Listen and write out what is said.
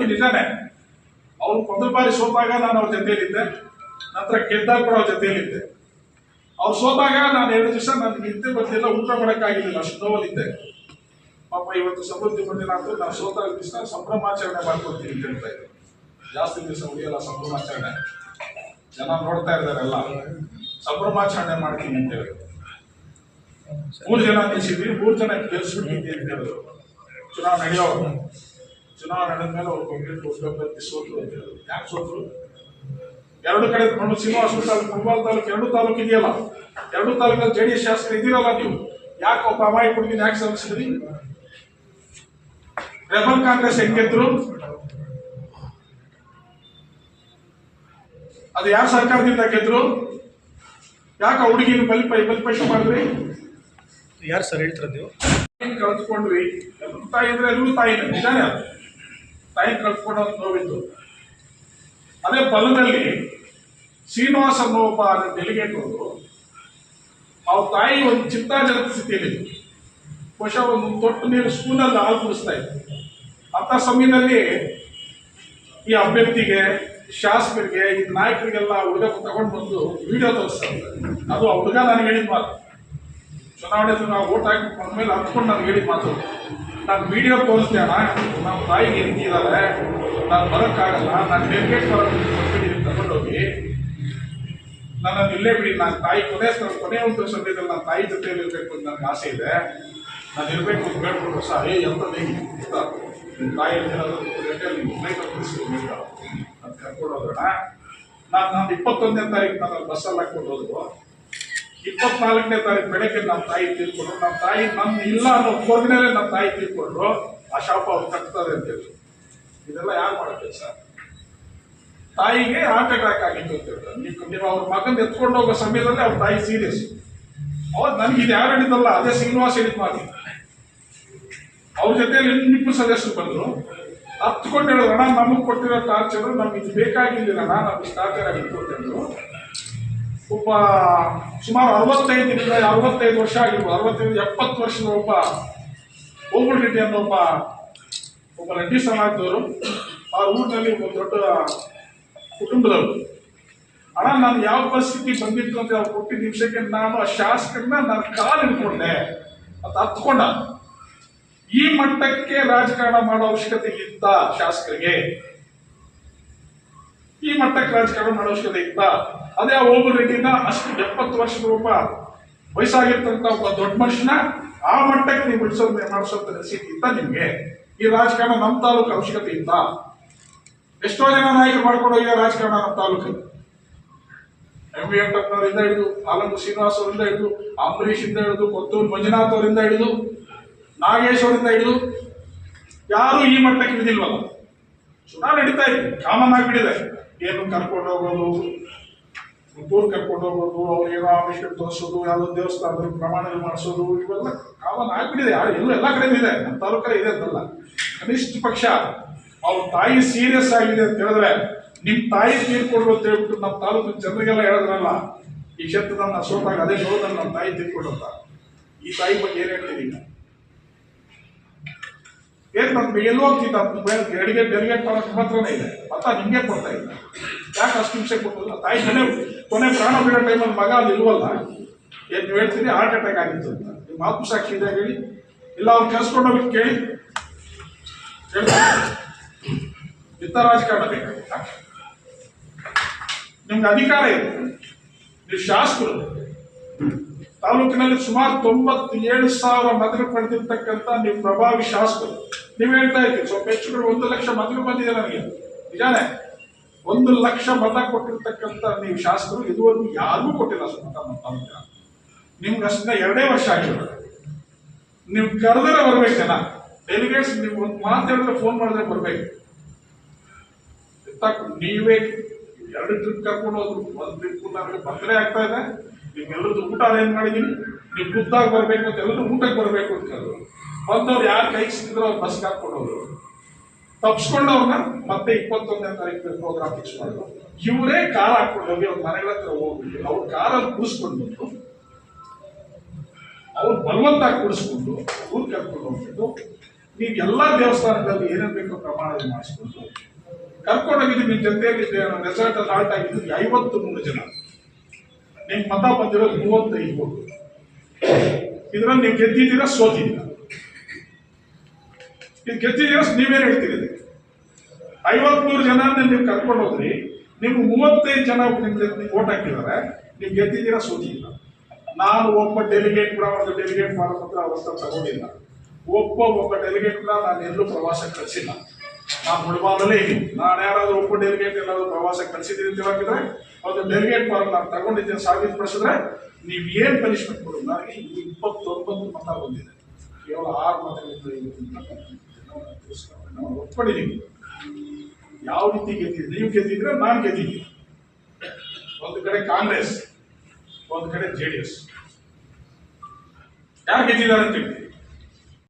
ಹೌದು, ನಿಜಾನೇ. ಅವ್ರು ಮೊದಲ ಬಾರಿ ಸೋತಾಗ ನಾನು ಅವ್ರ ಜೊತೆಯಲ್ಲಿದ್ದೆ. ನಂತರ ಗೆದ್ದಾಗ ಕೂಡ ಅವ್ರ ಜೊತೆಯಲ್ಲಿದ್ದೆ. ಅವ್ರು ಸೋತಾಗ ನಾನು ಎರಡು ದಿವಸ ನನಗೆ ನಿದ್ದೆ ಬಂದಿಲ್ಲ ಊಟ ಮಾಡೋಕ್ಕಾಗಿಲ್ಲ ಅಷ್ಟು ನೋವಲ್ಲಿದ್ದೆ. ಪಾಪ ಇವತ್ತು ಸಮೃದ್ಧಿ ಬಂದಿಲ್ಲ ಅಂತ ನಾನು ಸೋತಾಗ ದಿವಸ ಸಂಭ್ರಮಾಚರಣೆ ಮಾಡ್ಕೊಡ್ತೀನಿ ಅಂತ ಹೇಳ್ತಾ ಇದ್ದೆ ಜಾಸ್ತಿ ದಿವಸ ಉಳಿಯಲ್ಲ ಸಂಭ್ರಮಾಚರಣೆ. ಜನ ನೋಡ್ತಾ ಇದ್ದಾರೆಲ್ಲ ಸಂಭ್ರಮಾಚರಣೆ ಮಾಡ್ತೀನಿ ಅಂತ ಹೇಳಿ. ಮೂರು ಜನ ನಿಲ್ಸಿದ್ವಿ, ಮೂರು ಜನ ಗೆಲ್ಸ್ಬಿಟ್ಟಿದ್ವಿ ಅಂತ ಹೇಳಿದ್ರು. ಚುನಾವಣೆ ನಡೆಯೋರು ಚುನಾವಣೆ ಮೇಲೆ ಅವ್ರು ಕಾಂಗ್ರೆಸ್ ಅಭ್ಯರ್ಥಿ ಸೋತರು ಅಂತ ಹೇಳಿದ್ರು ಯಾಕೆ ಸೋತರು? ಎರಡು ಕಡೆ ಕೊಂಡು ಶ್ರೀನಿವಾಸ ತಾಲೂಕು ಕುಂಬಾಲ್ ತಾಲೂಕು ಎರಡು ತಾಲೂಕು ಇದೆಯಲ್ಲ? ಎರಡು ತಾಲೂಕಲ್ಲಿ ಜೆ ಡಿ ಎಸ್ ಶಾಸಕರು ಇದ್ದೀರಲ್ಲ ನೀವು? ಯಾಕೆ ಒಬ್ಬ ಅಮಾಯಿ ಹುಡುಗಿನ ಯಾಕೆ ಸಲ್ಲಿಸಿದ್ರಿ ರೆಬಲ್ ಕಾಂಗ್ರೆಸ್ ಹೆಂಗೆದ್ರು ಅದು ಯಾರ ಸರ್ಕಾರದಿಂದ ಗೆದ್ರು? ಯಾಕೆ ಹುಡುಗಿನ ಬಲಿಪ ಬಲಿಪಶು ಮಾಡಿದ್ರಿ? ಯಾರು ಸರ್ ಹೇಳ್ತಾರೆ ನೀವು? ಕಳೆದುಕೊಂಡ್ವಿ ತಾಯಿ ಅಂದ್ರೆ ಎಲ್ಲರೂ ತಾಯಿನೇ ನಿಜಾನೇ ಅದು. ತಾಯಿ ಅಂತ ನೋವಿತ್ತು. ಅದೇ ಬಲದಲ್ಲಿ ಶ್ರೀನಿವಾಸ ಅನ್ನೋ ಒಬ್ಬ ಡೆಲಿಗೇಟ್ ಅವರು, ಅವ್ರ ತಾಯಿ ಒಂದು ಚಿಂತಾಜನಕ ಸ್ಥಿತಿಯಲ್ಲಿ ಬಹುಶಃ ಒಂದು ತೊಟ್ಟು ನೀರು ಸ್ಕೂಲಲ್ಲಿ ಹಾಲು ಕುಡಿಸ್ತಾ ಇತ್ತು ಅಂಥ ಸಮಯದಲ್ಲಿ ಈ ಅಭ್ಯರ್ಥಿಗೆ, ಶಾಸಕರಿಗೆ, ಈ ನಾಯಕರಿಗೆಲ್ಲ ಹುಡುಗ ತಗೊಂಡು ಬಂದು ವಿಡಿಯೋ ತೋರಿಸ್ತಾರೆ ಅದು ಆ ಹುಡುಗ ನನಗೆ ಹೇಳಿದ ಮಾತು. ಚುನಾವಣೆ ನಾವು ಓಟ್ ಹಾಕಿ ಬಂದ್ಮೇಲೆ ಹತ್ಕೊಂಡು ನಾನು ಹೇಳಿದ ಮಾತು. ನಾನು ವಿಡಿಯೋ ತೋರಿಸ್ತೇನ. ನಮ್ಮ ತಾಯಿಗೆ ಎಂತಿದ್ದಾರೆ ನಾನು ಬರೋಕ್ಕಾಗಲ್ಲ. ನಾನು ಡೆಲಿಗೇಟ್ ಕೊಟ್ಬಿಟ್ಟಿದ್ದೀನಿ ತಗೊಂಡೋಗಿ ನನ್ನನ್ನು ಇಲ್ಲೇ ಬಿಡಿ. ನಾನು ತಾಯಿ ಕೊನೆ ಕೊನೆ ಒಂದು ಸಮಯದಲ್ಲಿ ನನ್ನ ತಾಯಿ ಜೊತೆಯಲ್ಲಿ ಇರಬೇಕು ಅಂತ ನನಗೆ ಆಸೆ ಇದೆ. ನಾನು ಇರಬೇಕು ಅಂತ ಹೇಳ್ಕೊಂಡು ಸಹ ಏ, ಎಂತ ಅಂತ ನಿಮ್ಮ ತಾಯಿ ಗಂಟೆಯಲ್ಲಿ ಕಳಿಸ್ಕೊಂಡು ಅಂತ ಕರ್ಕೊಂಡು ಹೋಗೋಣ. ನಾನು ನಾನು ಇಪ್ಪತ್ತೊಂದನೇ ತಾರೀಕು ನಾನು ಬಸ್ಸಲ್ಲಿ ಹಾಕ್ಕೊಂಡು ಹೋದ್ರು. ಇಪ್ಪತ್ನಾಲ್ಕನೇ ತಾರೀಕು ಬೆಳಗ್ಗೆ ನಮ್ಮ ತಾಯಿ ತೀರ್ಕೊಂಡ್ರು. ನಮ್ಮ ತಾಯಿ ನಮ್ಮ ಇಲ್ಲ ಅನ್ನೋ ಹೋದ್ಮೇಲೆ ನಮ್ಮ ತಾಯಿ ತೀರ್ಕೊಂಡ್ರು. ಆ ಶಾಪ ಅವ್ರು ಕಟ್ತಾರೆ ಅಂತ ಹೇಳಿ ಇದೆಲ್ಲ ಯಾರು ಮಾಡಬೇಕು ಸರ್ ತಾಯಿಗೆ ಹಾರ್ಟ್ ಅಟ್ಯಾಕ್ ಆಗಿತ್ತು ಅಂತ ಹೇಳ್ತಾರೆ. ನೀವು ಅವ್ರ ಮಗನ ಎತ್ಕೊಂಡು ಹೋಗೋ ಸಮಯದಲ್ಲಿ ಅವ್ರ ತಾಯಿ ಸೀರಿಯಸ್ ಅವ್ರು ನನಗೆ ಇದು ಯಾರು ಹೇಳಿದಲ್ಲ ಅದೇ ಶ್ರೀನಿವಾಸ ಹೇಳಿದ ಮಾತು. ಅವ್ರ ಜೊತೆಯಲ್ಲಿ ಇನ್ನಿಬ್ಬರು ಸದಸ್ಯರು ಬಂದರು. ಹತ್ಕೊಂಡು ಹೇಳಿದ್ರಣ ನಮಗೆ ಕೊಟ್ಟಿರೋ ಟಾರ್ಚರ್ ನಮ್ಗೆ ಇದು ಬೇಕಾಗಿಲ್ಲ ನಾನು ಅದು ಟಾರ್ಚರ್ ಆಗಿತ್ತು ಅಂತ ಹೇಳಿದ್ರು. ಒಬ್ಬ ಸುಮಾರು ಅರವತ್ತೈದರಿಂದ ಅರವತ್ತೈದು ವರ್ಷ ಆಗಿರ್ಬೋದು, ಅರವತ್ತೈದು, ಎಪ್ಪತ್ತು ವರ್ಷದ ಒಬ್ಬ ಓಬುಲ್ ರೆಡ್ಡಿ ಅನ್ನೋ ಒಬ್ಬ ಒಬ್ಬ ರೆಡ್ಡಿ ಸಮಾಜದವರು ಆ ಊರಿನಲ್ಲಿ ಒಬ್ಬ ದೊಡ್ಡ ಕುಟುಂಬದವರು. ಅಣ್ಣ, ನಾನು ಯಾವ ಪರಿಸ್ಥಿತಿ ಬಂದಿತ್ತು ಅಂತ ಅವ್ರು ಕೊಟ್ಟಿದ್ದ ನಿಮಿಷಕ್ಕೆ ನಾನು ಆ ಶಾಸಕರನ್ನ ನಾನು ಕಾಲು ಹಿಡ್ಕೊಂಡೆ ಅಂತ ಹತ್ಕೊಂಡ ಈ ಮಟ್ಟಕ್ಕೆ ರಾಜಕಾರಣ ಮಾಡೋ ಅವಶ್ಯಕತೆ ಇತ್ತ ಶಾಸಕರಿಗೆ? ಈ ಮಟ್ಟಕ್ಕೆ ರಾಜಕಾರಣ ಮಾಡೋ ಅವಶ್ಯಕತೆ ಇತ್ತ? ಅದೇ ಆ ಓಬಲ್ ರೆಡ್ಡಿನ ಅಷ್ಟು ಎಪ್ಪತ್ತು ವರ್ಷದ ಒಬ್ಬ ವಯಸ್ಸಾಗಿರ್ತಂತ ಒಬ್ಬ ದೊಡ್ಡ ಮನುಷ್ಯನ ಆ ಮಟ್ಟಕ್ಕೆ ನೀವು ಬಿಡಿಸೋದು ಮಾಡಿಸೋಂತ ಸ್ಥಿತಿ ಇತ್ತ ನಿಮ್ಗೆ. ಈ ರಾಜಕಾರಣ ನಮ್ಮ ತಾಲೂಕು ಅವಶ್ಯಕತೆ ಇತ್ತ? ಎಷ್ಟೋ ಜನ ನಾಯಕ ಮಾಡ್ಕೊಂಡು ಆ ರಾಜಕಾರಣ ನಮ್ಮ ತಾಲೂಕು ಎಂ ವಿ ವೆಂಕಟಪ್ಪನವರಿಂದ ಹಿಡಿದು ಆಲಂಬ ಶ್ರೀನಿವಾಸ್ ಅವರಿಂದ ಹಿಡಿದು, ಅಂಬರೀಷ್ ಇಂದ ಹಿಡಿದು, ಕೊತ್ತೂರು ಮಂಜುನಾಥ್ ಅವರಿಂದ ಹಿಡಿದು, ನಾಗೇಶ್ ಅವರಿಂದ ಹಿಡಿದು, ಯಾರು ಈ ಮಟ್ಟಕ್ಕೆ ಹಿಡಿದಿಲ್ವಲ್ಲ ಚುನಾವಣೆ ನಡೀತಾ ಇದೆ. ಕಾಮನ್ ಆಗಿಬಿಟ್ಟಿದೆ ಏನು ಕರ್ಕೊಂಡು ಹೋಗೋದು ಟೂರ್ ಕರ್ಕೊಂಡು ಹೋಗೋದು ಅವ್ರು ಏನೋ ಆಮಿಷ ತೋರಿಸೋದು, ಯಾವುದೋ ದೇವಸ್ಥಾನದಲ್ಲಿ ಪ್ರಮಾಣ ಮಾಡಿಸೋದು, ಇವೆಲ್ಲ ಕಾಮನ್ ಆಗ್ಬಿಟ್ಟಿದೆ ಎಲ್ಲೂ ಎಲ್ಲ ಕಡೆ ಇದೆ, ನಮ್ಮ ತಾಲೂಕಲ್ಲಿ ಇದೆ ಅಂತಲ್ಲ. ಕನಿಷ್ಠ ಪಕ್ಷ, ಅವ್ರ ತಾಯಿ ಸೀರಿಯಸ್ ಆಗಿದೆ ಅಂತ ಹೇಳಿದ್ರೆ, ನಿಮ್ ತಾಯಿ ತೀರ್ಕೊಂಡು ಅಂತ ಹೇಳ್ಬಿಟ್ಟು ನಮ್ಮ ತಾಲೂಕಿನ ಜನರಿಗೆಲ್ಲ ಹೇಳಿದ್ರಲ್ಲ, ಈ ಕ್ಷೇತ್ರದ ನಾನು ಸೋತಾಗ ಅದೇ ನೋಡಿದ್ರೆ ನಮ್ಮ ತಾಯಿ ತೀರ್ಕೊಂಡು ಅಂತ ಈ ತಾಯಿ ಬಗ್ಗೆ ಏನ್ ಹೇಳ್ತೀನಿ ಈಗ? ಏನ್ ನಮ್ಗೆ ಎಲ್ಲಿ ಹೋಗ್ತಿದ್ದ ಡೆಲಿಗೇಟ್ ಡೆಲಿಗೇಟ್ ಮಾಡೋಕೆ ಮಾತ್ರನೇ ಇದೆ. ಮತ್ತ ನಿಮ್ಗೆ ಕೊಡ್ತಾ ಇಲ್ಲ. ಯಾಕೆ ಅಷ್ಟು ನಿಮಿಷ ಕೊಟ್ಟಿಲ್ಲ ತಾಯಿ ಕೊನೆ ಕೊನೆ ಪ್ರಾಣ ಬಿಡೋ ಟೈಮಲ್ಲಿ ಮಗ ಅಲ್ಲಿ ಇಲ್ವಲ್ಲ? ಏನ್ ನೀವು ಹೇಳ್ತೀನಿ ಹಾರ್ಟ್ ಅಟ್ಯಾಕ್ ಆಗಿತ್ತು ಅಂತ. ನಿಮ್ಮ ಆತ್ಮಸಾಕ್ಷಿ ಇದೆ, ಹೇಳಿ. ಇಲ್ಲ ಅವ್ರು ಕರ್ಸ್ಕೊಂಡು ಹೋಗಿ ಕೇಳಿ. ಇತ್ತ ರಾಜಕಾರಣ ಬೇಕಾಗಿಲ್ಲ ನಿಮ್ಗೆ ಅಧಿಕಾರ ಇದೆ. ನೀವು ಶಾಸಕರು. ತಾಲೂಕಿನಲ್ಲಿ ಸುಮಾರು ತೊಂಬತ್ತೇಳು ಸಾವಿರ ಮದುವೆ ಪಡೆದಿರ್ತಕ್ಕಂಥ ನೀವು ಪ್ರಭಾವಿ ಶಾಸಕರು. ನೀವು ಹೇಳ್ತಾ ಇದ್ದೀರಿ, ಸ್ವಲ್ಪ ಹೆಚ್ಚು ಒಂದು ಲಕ್ಷ ಮದುವೆ ಬಂದಿದೆ ನನಗೆ. ನಿಜಾನೇ? ಒಂದು ಲಕ್ಷ ಮತ ಕೊಟ್ಟಿರ್ತಕ್ಕಂಥ ನೀವು ಶಾಸಕರು, ಇದುವರೆಗೂ ಯಾರಿಗೂ ಕೊಟ್ಟಿಲ್ಲ ಸ್ವಂತ ಮತ ನಿಮ್ಗೆ ಅಷ್ಟನ್ನ ಎರಡೇ ವರ್ಷ ಆಗಿರೋದು ನೀವು ಕರೆದ್ರೆ ಬರ್ಬೇಕು ಜನ. ಡೆಲಿಗೇಟ್ಸ್ ನೀವು ಒಂದು ಮಾತು ಹೇಳಿದ್ರೆ ಫೋನ್ ಮಾಡಿದ್ರೆ ಬರ್ಬೇಕು. ನೀವೇ ಎರಡು ಟ್ರಿಪ್ ಕರ್ಕೊಂಡು ಹೋದ್ರು. ಒಂದು ಟ್ರಿಪ್ ತೊಂದರೆ ಆಗ್ತಾ ಇದೆ. ನಿಮ್ಗೆಲ್ಲರದ್ದು ಊಟ ಅರೇಂಜ್ ಮಾಡಿದೀನಿ. ನೀವು ಖುದ್ದಾಗಿ ಬರಬೇಕು ಅಂತ, ಎಲ್ಲರೂ ಊಟಕ್ಕೆ ಬರಬೇಕು ಅಂತ ಬಂದವ್ರು ಯಾರು ಕೈ ಸಿಕ್ಕಿದ್ರು ಅವ್ರು ಬಸ್ಗೆ ಹಾಕೊಂಡು ಹೋದ್ರು. ತಪ್ಸ್ಕೊಂಡವ್ರನ್ನ ಮತ್ತೆ ಇಪ್ಪತ್ತೊಂದನೇ ತಾರೀಕು ಪ್ರೋಗ್ರಾಮ್ ಫಿಕ್ಸ್ ಮಾಡಿದ್ರು ಇವರೇ ಕಾರ್ ಹಾಕೊಂಡು ಹೋಗಿ ಅವ್ರ ಮನೆಗಳ ಹತ್ರ ಹೋಗ್ಬಿಟ್ಟು, ಅವ್ರ ಕಾರಲ್ಲಿ ಕೂಡಿಸ್ಕೊಂಡು ಬಂದು ಅವ್ರು ಬಲವಂತ ಕೂಡಿಸ್ಕೊಂಡು ಊರ್ ಕರ್ಕೊಂಡು ಹೋಗ್ಬಿಟ್ಟು, ನೀವು ಎಲ್ಲ ದೇವಸ್ಥಾನಗಳಲ್ಲಿ ಏನೇನು ಬೇಕೋ ಪ್ರಮಾಣ ಮಾಡಿಸ್ಕೊಂಡು ಕರ್ಕೊಂಡೋಗಿದ್ದು ನಿಮ್ಮ ಜೊತೆಯಲ್ಲಿ ರೆಸಾರ್ಟ್ ಅಲ್ಲಿ ಹಾಲ್ಟ್ ಆಗಿದ್ದು ಐವತ್ತು ಮೂರು ಜನ. ನಿಮ್ಗೆ ಮತ ಬಂದಿರೋದು ಮೂವತ್ತೈದು ಇದರಲ್ಲಿ ನೀವು ಗೆದ್ದಿದ್ದೀರಾ ಸೋತಿದ್ದೀರಾ? ಇದು ಗೆದ್ದಿದ್ದೀರಾ, ನೀವೇನು ಹೇಳ್ತೀರಿ ಐವತ್ಮೂರು ಜನ ನೀವು ಕರ್ಕೊಂಡು ಹೋದ್ರಿ, ನಿಮ್ಗೆ ಮೂವತ್ತೈದು ಜನ ನಿಮ್ಗೆ ಓಟ್ ಹಾಕಿದ್ದಾರೆ ನೀವು ಗೆದ್ದಿದ್ದೀರಾ ಇಲ್ಲ ನಾನು ಒಬ್ಬ ಡೆಲಿಗೇಟ್ ಕೂಡ ಒಂದು ಡೆಲಿಗೇಟ್ ಮಾಡೋ ಹತ್ರ ಅವಸ್ಥೆ ತಗೊಂಡಿಲ್ಲ. ಒಬ್ಬ ಒಬ್ಬ ಡೆಲಿಗೇಟ್ ಕೂಡ ನಾನು ಎಲ್ಲೂ ಪ್ರವಾಸ ಕಳಿಸಿಲ್ಲ. ನಾನು ಮುಳುಬಾದಲ್ಲೇ ಇದ್ದೀನಿ. ನಾನು ಯಾರಾದ್ರೂ ಒಬ್ಬ ಡೆಲಿಗೇಟ್ ಎಲ್ಲಾದ್ರೂ ಪ್ರವಾಸ ಕಳಿಸಿದ್ದೀನಿ ಅಂತ ಹೇಳಿದ್ರೆ ಒಂದು ಡೆಲಿಗೇಟ್ ಫಾರ್ಮ್ ನಾನು ತಗೊಂಡಿದ್ದೇನೆ ಸಾಬೀತುಪಡಿಸಿದ್ರೆ ನೀವು ಏನು ಪನಿಷ್ಮೆಂಟ್ ಕೊಡೋದು? ನನಗೆ ಇಪ್ಪತ್ತೊಂಬತ್ತು ಮತ ಬಂದಿದೆ. ಕೇವಲ ಆರು ಮತಗಳಿಂದ ಇವತ್ತು ನಾನು ಒಪ್ಕೊಂಡಿದ್ದೀನಿ ಯಾವ ರೀತಿ ಗೆದ್ದಿದ್ರು? ನೀವು ಗೆದ್ದಿದ್ರೆ ನಾನು ಗೆದ್ದಿದ್ದೀನಿ ಒಂದು ಕಡೆ ಕಾಂಗ್ರೆಸ್, ಒಂದು ಕಡೆ ಜೆ ಡಿ ಎಸ್. ಯಾರು ಗೆದ್ದಿದ್ದಾರೆ ಅಂತ